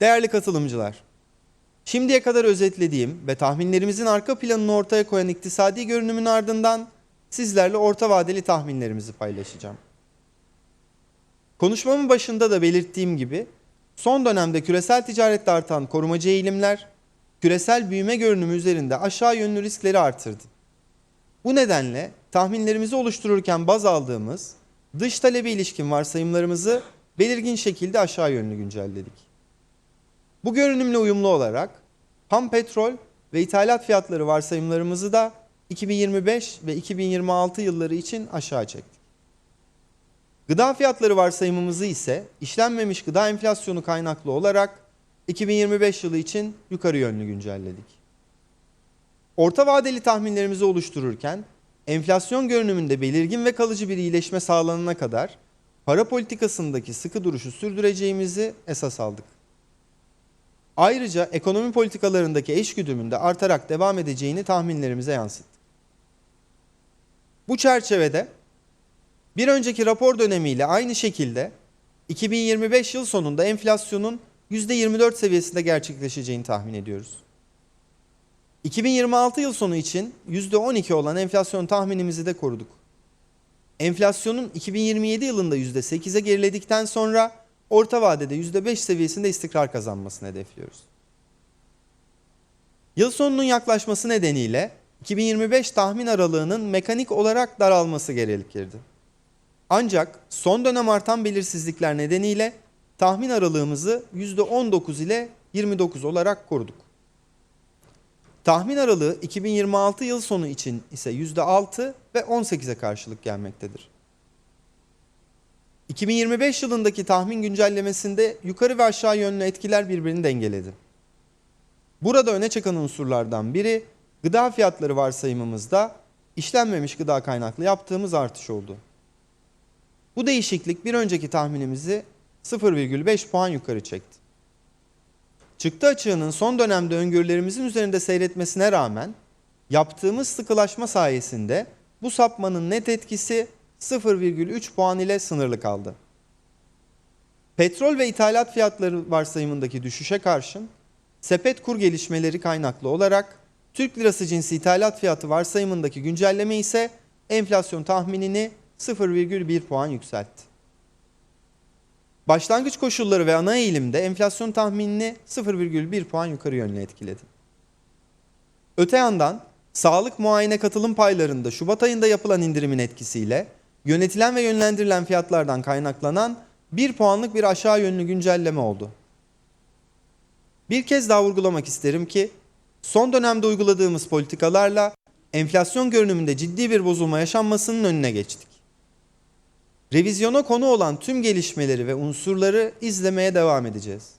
Değerli katılımcılar, şimdiye kadar özetlediğim ve tahminlerimizin arka planını ortaya koyan iktisadi görünümün ardından sizlerle orta vadeli tahminlerimizi paylaşacağım. Konuşmamın başında da belirttiğim gibi son dönemde küresel ticarette artan korumacı eğilimler küresel büyüme görünümü üzerinde aşağı yönlü riskleri artırdı. Bu nedenle tahminlerimizi oluştururken baz aldığımız dış talebe ilişkin varsayımlarımızı belirgin şekilde aşağı yönlü güncelledik. Bu görünümle uyumlu olarak ham petrol ve ithalat fiyatları varsayımlarımızı da 2025 ve 2026 yılları için aşağı çektik. Gıda fiyatları varsayımımızı ise işlenmemiş gıda enflasyonu kaynaklı olarak 2025 yılı için yukarı yönlü güncelledik. Orta vadeli tahminlerimizi oluştururken enflasyon görünümünde belirgin ve kalıcı bir iyileşme sağlanana kadar para politikasındaki sıkı duruşu sürdüreceğimizi esas aldık. Ayrıca ekonomi politikalarındaki eşgüdümün de artarak devam edeceğini tahminlerimize yansıttık. Bu çerçevede bir önceki rapor dönemiyle aynı şekilde 2025 yıl sonunda enflasyonun %24 seviyesinde gerçekleşeceğini tahmin ediyoruz. 2026 yıl sonu için %12 olan enflasyon tahminimizi de koruduk. Enflasyonun 2027 yılında %8'e geriledikten sonra orta vadede %5 seviyesinde istikrar kazanmasını hedefliyoruz. Yıl sonunun yaklaşması nedeniyle 2025 tahmin aralığının mekanik olarak daralması gerekirdi. Ancak son dönem artan belirsizlikler nedeniyle tahmin aralığımızı %19 ile 29 olarak koruduk. Tahmin aralığı 2026 yıl sonu için ise %6 ve 18'e karşılık gelmektedir. 2025 yılındaki tahmin güncellemesinde yukarı ve aşağı yönlü etkiler birbirini dengeledi. Burada öne çıkan unsurlardan biri gıda fiyatları varsayımımızda işlenmemiş gıda kaynaklı yaptığımız artış oldu. Bu değişiklik bir önceki tahminimizi 0,5 puan yukarı çekti. Çıktı açığının son dönemde öngörülerimizin üzerinde seyretmesine rağmen yaptığımız sıkılaşma sayesinde bu sapmanın net etkisi 0,3 puan ile sınırlı kaldı. Petrol ve ithalat fiyatları varsayımındaki düşüşe karşın sepet kur gelişmeleri kaynaklı olarak Türk lirası cinsi ithalat fiyatı varsayımındaki güncelleme ise enflasyon tahminini 0,1 puan yükseltti. Başlangıç koşulları ve ana eğilimde enflasyon tahminini 0,1 puan yukarı yönlü etkiledi. Öte yandan sağlık muayene katılım paylarında Şubat ayında yapılan indirimin etkisiyle yönetilen ve yönlendirilen fiyatlardan kaynaklanan 1 puanlık bir aşağı yönlü güncelleme oldu. Bir kez daha vurgulamak isterim ki son dönemde uyguladığımız politikalarla enflasyon görünümünde ciddi bir bozulma yaşanmasının önüne geçtik. Revizyona konu olan tüm gelişmeleri ve unsurları izlemeye devam edeceğiz.